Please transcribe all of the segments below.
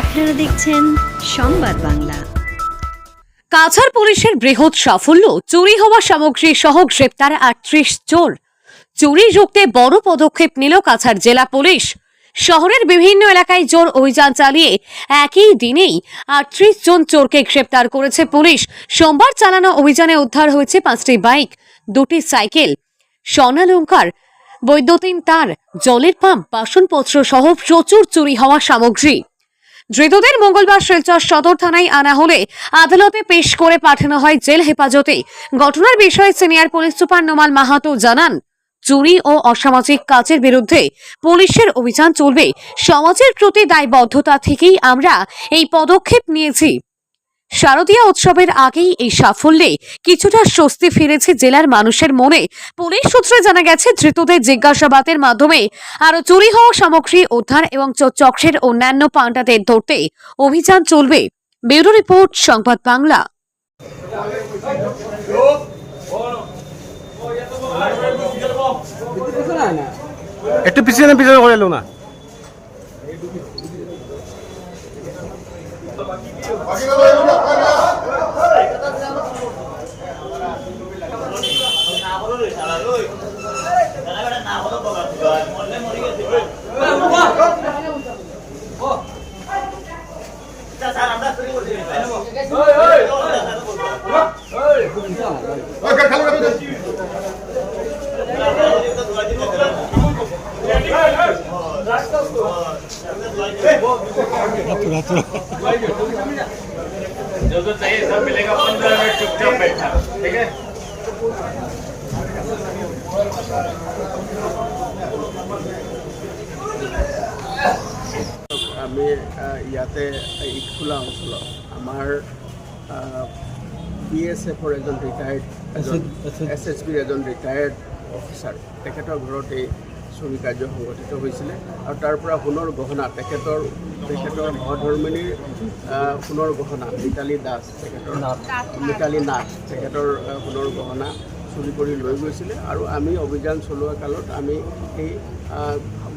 আপনারা দেখছেন সংবাদ বাংলা। কাছাড় পুলিশের বৃহৎ সাফল্য, চুরি হওয়া সামগ্রী সহ গ্রেপ্তার আটত্রিশ চোর। চুরি রুখতে বড় পদক্ষেপ নিল কাছাড় জেলা পুলিশ। শহরের বিভিন্ন এলাকায় জোর অভিযান চালিয়ে একই দিনেই আটত্রিশ জন চোরকে গ্রেপ্তার করেছে পুলিশ। সোমবার চালানো অভিযানে উদ্ধার হয়েছে পাঁচটি বাইক, দুটি সাইকেল, স্বর্ণালঙ্কার, বৈদ্যুতিন তার, জলের পাম্প, বাসনপত্র সহ প্রচুর চুরি হওয়া সামগ্রী। ধৃতদের মঙ্গলবার শিলচর সদর থানায় আনা হলে আদালতে পেশ করে পাঠানো হয় জেল হেফাজতে। ঘটনার বিষয়ে senior police super Nomal Mahato জানান, চুরি ও অসামাজিক কাজের বিরুদ্ধে পুলিশের অভিযান চলবে। সমাজের প্রতি দায়বদ্ধতা থেকেই আমরা এই পদক্ষেপ নিয়েছি। শারদীয় উৎসবের আগেই এই সাফল্যে কিছুটা স্বস্তি ফিরেছে জেলার মানুষের মনে পুলিশ সূত্রে জানা গেছে, ধৃতদের জিজ্ঞাসাবাদের মাধ্যমে আরও চুরি হওয়া সামগ্রী উদ্ধার এবং চক্রের অন্যান্য পাণ্ডাদের ধরতে অভিযান চলবে। ব্যুরো রিপোর্ট, সংবাদ বাংলা। একটু পিছনে পিছনে করে Let's go. এলো না जो जो चाहिए सब मिलेगा पंद्रह मिनट चुपचाप बैठा ठीक है আমি আহ, ইয়াতে ইটখোলা অঞ্চলত আমাৰ বি এছ এফৰ এজন ৰিটায়াৰ্ড এছ এছ বিৰ এজন ৰিটায়াৰ্ড অফিচাৰ তেখেতৰ ঘৰত এই চুৰি কাৰ্য সংঘটিত হৈছিলে। আৰু তাৰ পৰা সোণৰ গহনা তেখেতৰ তেখেতৰ সহধৰ্মিনীৰ সোণৰ গহনা মিতালী দাস তেখেতৰ মিতালী নাথ তেখেতৰ সোণৰ গহনা চুৰি কৰি লৈ গৈছিলে। আৰু আমি অভিযান চলোৱা কালত আমি সেই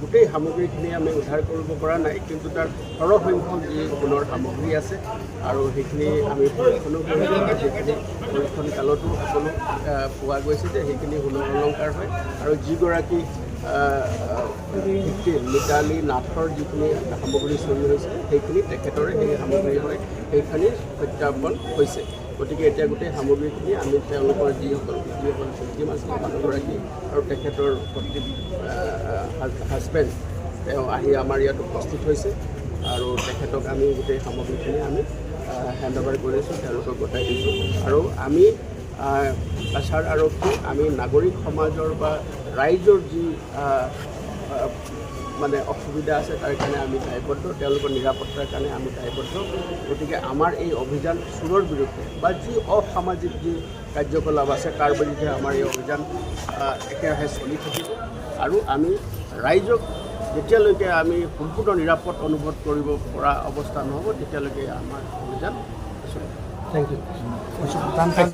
গোটেই সামগ্ৰীখিনি আমি উদ্ধাৰ কৰিব পৰা নাই কিন্তু তাৰ সৰহসংখ্যক যি সোণৰ সামগ্ৰী আছে আৰু সেইখিনি আমি পৰীক্ষণো কৰিলোঁ আৰু সেইখিনি পৰীক্ষণ কালতো সকলো পোৱা গৈছে যে সেইখিনি সোণৰ অলংকাৰ হয়। আৰু যিগৰাকী ভিক্টিম নাথৰ যিখিনি সামগ্ৰী চুৰি হৈছিলে সেইখিনি তেখেতৰে সেই সামগ্ৰী হয়, সেইখিনি সত্যাপন হৈছে। গতিকে এতিয়া গোটেই সামগ্ৰীখিনি আমি তেওঁলোকৰ যিসকল যিসকল ভিক্টিম আছিলে মানুহগৰাকী আৰু তেখেতৰ পত্নী হাজবেণ্ড, তেওঁ আহি আমাৰ ইয়াত উপস্থিত হৈছে। আৰু তেখেতক আমি গোটেই সামগ্ৰীখিনি আমি হেণ্ড অভাৰ কৰিছোঁ তেওঁলোকক গতাই দিছোঁ। আৰু আমি কাছাৰ আৰক্ষী, আমি নাগৰিক সমাজৰ বা ৰাইজৰ যি মানে অসুবিধা আছে তাৰ কাৰণে আমি দায়বদ্ধ। তেওঁলোকৰ নিৰাপত্তাৰ কাৰণে আমি দায়বদ্ধ। গতিকে আমাৰ এই অভিযান চোৰৰ বিৰুদ্ধে বা যি অসামাজিক যি কাৰ্যকলাপ আছে তাৰ বিৰুদ্ধে আমাৰ এই অভিযান একেৰাহে চলি থাকিব। আৰু আমি ৰাইজক যেতিয়ালৈকে আমি সম্পূৰ্ণ নিৰাপদ অনুভৱ কৰিব পৰা অৱস্থা নহ'ব তেতিয়ালৈকে আমাৰ অভিযান চলিব। Thank you